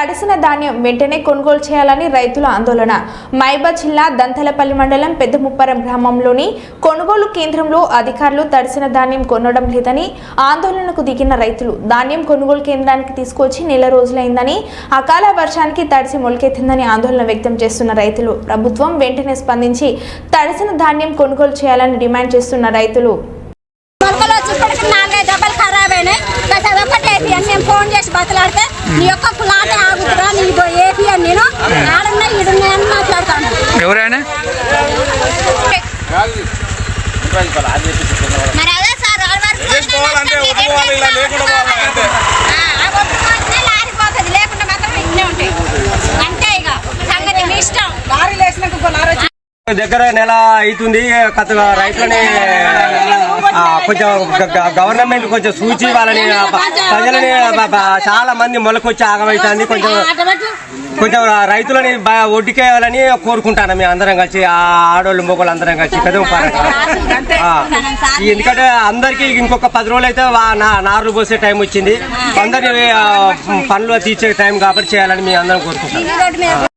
తడిసిన ధాన్యం వెంటనే కొనుగోలు చేయాలని రైతుల ఆందోళన. మైబా జిల్లా దంతలపల్లి మండలం పెద్దముప్పరం గ్రామంలోని కొనుగోలు కేంద్రంలో అధికారులు తడిసిన ధాన్యం కొనడం లేదని ఆందోళనకు దిగిన రైతులు ధాన్యం కొనుగోలు కేంద్రానికి తీసుకొచ్చి నెల రోజులైందని అకాల వర్షానికి తడిసి మొలకెత్తిందని ఆందోళన వ్యక్తం చేస్తున్న రైతులు. ప్రభుత్వం వెంటనే స్పందించి తడిసిన ధాన్యం కొనుగోలు చేయాలని డిమాండ్ చేస్తున్న రైతులు. బతలాడితే నీ యొక్క ప్లాట్ ఆగుతురా నీ ఏపీ అని నేను ఆడున్నా ఈడున్నా అని మాట్లాడతాను. ఎవరైనా మరి అదే సార్ ఆడ వరకు చేసుకోవాలంటే ఒప్పుకోవాలి, ఇలా లేకుండా పోవాలంటే. ఆ, ఆ ఒప్పుకోవాలంటే లారిపోతుంది లేకుండా మాత్రం ఇన్నే ఉంటాయి. అంతే ఇక సంగతి మీ ఇష్టం. దగ్గర నెల అవుతుంది రైతులని కొంచెం గవర్నమెంట్ కొంచెం సూచి వాళ్ళని ప్రజలని చాలా మంది మొలకొచ్చి ఆగమవుతుంది కొంచెం కొంచెం రైతులని ఒడ్డుకేయాలని కోరుకుంటాను మేము అందరం కలిసి ఆ ఆడోళ్ళు మొగోళ్ళు అందరం కలిసి పెద్ద ఎందుకంటే అందరికి ఇంకొక పది రోజులు అయితే వా- నా- నార్లు పోసే టైం వచ్చింది. అందరి పనులు తీర్చే టైం కాబట్టి చేయాలని మేము అందరం కోరుకుంటాం.